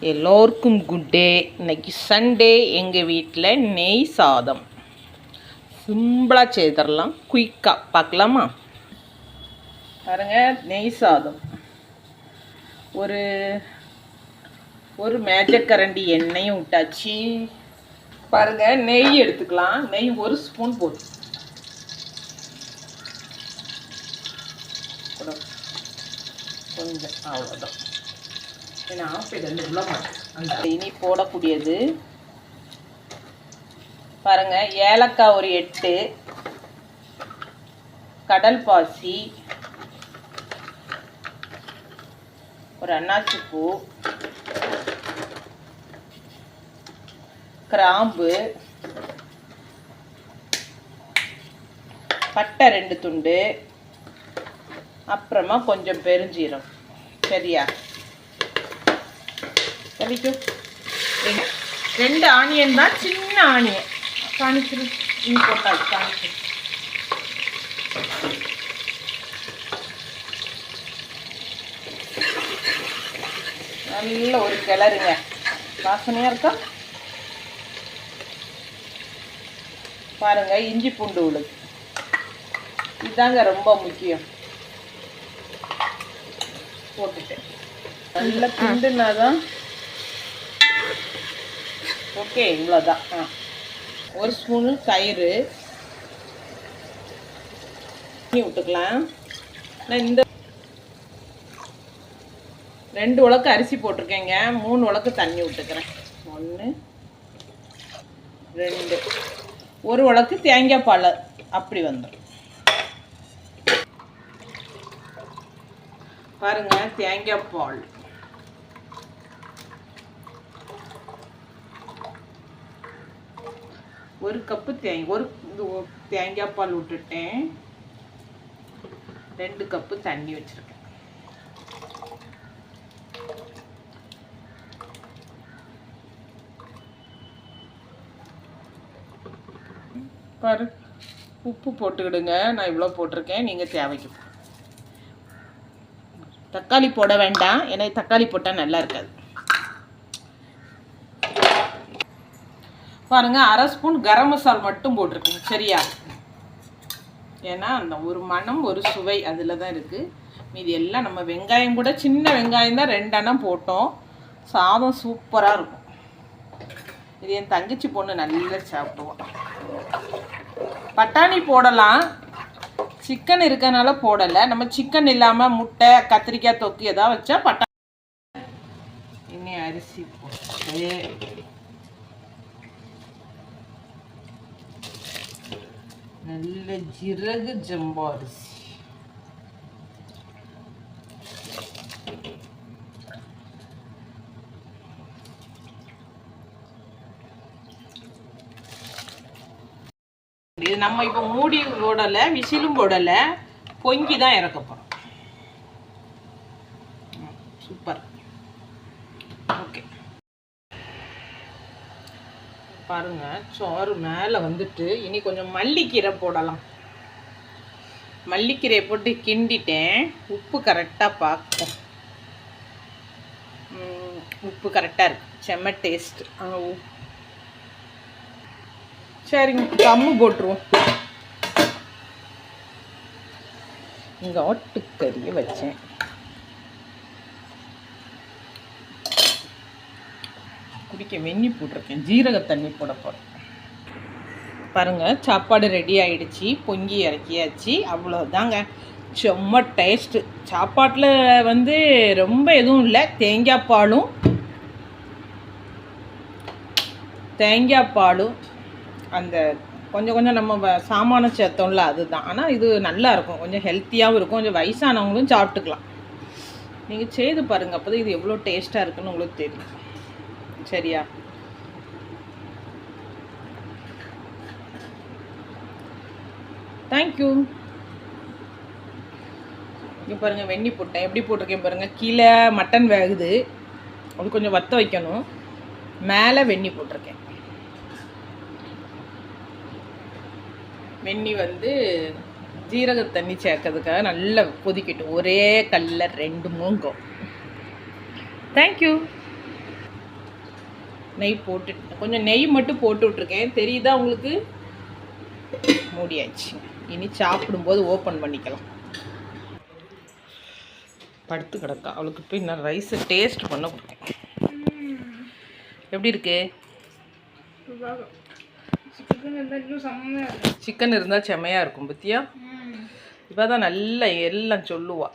எல்லோருக்கும் good day இன்னைக்கு Sunday எங்கள் வீட்டில் நெய் சாதம். சிம்பிளாக செய்தரலாம் குயிக்காக பார்க்கலாமா? பாருங்க நெய் சாதம். ஒரு ஒரு மேஜக்கரண்டி எண்ணெயும் விட்டாச்சு. பாருங்க நெய் எடுத்துக்கலாம். நெய் ஒரு ஸ்பூன் போட்டு போதும். கொஞ்சம் அவ்வளோதான் ஏன்னா ஆப்பிள் உள்ள மாட்டேன். அந்த இனி போடக்கூடியது. பாருங்கள் ஏலக்காய் ஒரு எட்டு கடல் பாசி ஒரு அன்னாச்சி பூ கிராம்பு பட்டை ரெண்டு துண்டு அப்புறமா கொஞ்சம் பெருஞ்சீரம் சரியா? சரிக்கும் ரெண்டு- ஆனியன் தான் சின்ன ஆனியன். காணிச்சிரு நீ போட்டால் காணிச்சிரு. நல்ல ஒரு கிளறுங்க. வாசனையாக இருக்கா? பாருங்க இஞ்சி பூண்டு உழுது இதாங்க ரொம்ப முக்கியம். போட்டுட்டேன். நல்லா கிண்டுனா தான் ஓகே இவ்வளோதான் ஆ. ஒரு ஸ்பூனு தயிர். தண்ணி விட்டுக்கலாம் நான் இந்த ரெண்டு உலக்கு அரிசி போட்டிருக்கேங்க. மூணு உலக்கு தண்ணி விட்டுக்கிறேன் ஒன்று ரெண்டு. ஒரு உலக்கு தேங்காய் பால் அப்படி வந்துடும் பாருங்க தேங்காய் பால். ஒரு கப்பு தேங்காய் ஒரு தேங்காய் பால் விட்டுட்டேன். ரெண்டு கப்பு தண்ணி வச்சுருக்கேன். பாரு உப்பு போட்டுக்கிடுங்க. நான் இவ்வளோ போட்டிருக்கேன். நீங்கள் தேவைக்கு தக்காளி போட வேண்டாம். ஏன்னா தக்காளி போட்டால் நல்லா இருக்காது. பாருங்கள் அரை ஸ்பூன் கரம் மசால் மட்டும் போட்டிருக்குங்க சரியா? ஏன்னா அந்த ஒரு மணம் ஒரு சுவை அதில் தான் இருக்குது மீதி எல்லாம் நம்ம வெங்காயம் கூட சின்ன வெங்காயம் தான் ரெண்டெண்ணம் போட்டோம். சாதம் சூப்பராக இருக்கும். இது என் தங்கச்சி பொண்ணு நல்லா சாப்பிடுவோம் பட்டாணி போடலாம். சிக்கன் இருக்கனால போடலை. நம்ம சிக்கன் இல்லாமல் முட்டை கத்திரிக்காய் தொக்கு எதாவது வச்சா பட்டாணி இனி அரிசி போட்டு நல்ல ஜிறகு ஜம்பா அரிசி. இது நம்ம இப்போ மூடி போடலை விசிலும் போடலை பொங்கி தான் இறக்க போகிறோம் சூப்பர் ஓகே பாருங்க. சோறு மேலே வந்துட்டு இனி கொஞ்சம் மல்லிக்கீரை போடலாம். மல்லிக்கீரையை போட்டு கிண்டிட்டேன். உப்பு கரெக்டாக பார்க்கும். உப்பு கரெக்டாக இருக்கு. செம்ம டேஸ்ட் சரிங்க. கம்மு போட்டுருவோம். இங்கே ஒட்டுக்கறியை வச்சேன். குடிக்க வெந்நி போட்டிருக்கேன். ஜீரக தண்ணி போட போகிறேன் பாருங்க சாப்பாடு ரெடி ஆகிடுச்சி பொங்கி இறக்கியாச்சு. அவ்வளோதாங்க செம்ம டேஸ்ட்டு சாப்பாட்டில் வந்து ரொம்ப எதுவும் இல்லை. தேங்காய் பாலும் தேங்காய் பாலும் அந்த கொஞ்சம் கொஞ்சம் நம்ம வ- சாமானம் சேர்த்தோம்ல அதுதான். ஆனால் இது நல்லா இருக்கும். கொஞ்சம் ஹெல்த்தியாகவும் இருக்கும். கொஞ்சம் வயசானவங்களும் சாப்பிட்டுக்கலாம். நீங்கள் செய்து பாருங்கள் அப்போ இது எவ்வளோ டேஸ்ட்டாக இருக்குன்னு உங்களுக்கு தெரியும். சரியா? தேங்க்யூ இங்கே பாருங்கள் வெண்ணி போட்டேன். எப்படி போட்டிருக்கேன் பாருங்கள் கீழே மட்டன் வேகுது. அது கொஞ்சம் வத்த வைக்கணும். மேலே வெண்ணி போட்டிருக்கேன். வெண்ணி வந்து ஜீரக தண்ணி சேர்க்கறதுக்காக நல்லா கொதிக்கட்டும். ஒரே கல்லில் ரெண்டு மூங்கும். தேங்க்யூ நெய் போட்டு கொஞ்சம் நெய் மட்டும் போட்டு விட்ருக்கேன் தெரியுதா உங்களுக்கு? மூடியாச்சு. இனி சாப்பிடும்போது ஓப்பன் பண்ணிக்கலாம். படுத்து கிடக்கா. அவளுக்கு போய் நான் ரைஸை டேஸ்ட் பண்ண கொடுக்கேன் எப்படி இருக்கு? சிக்கன் இருந்தால் செமையாக இருக்கும் பத்தியா? இவ தான் நல்லா எல்லாம் சொல்லுவா.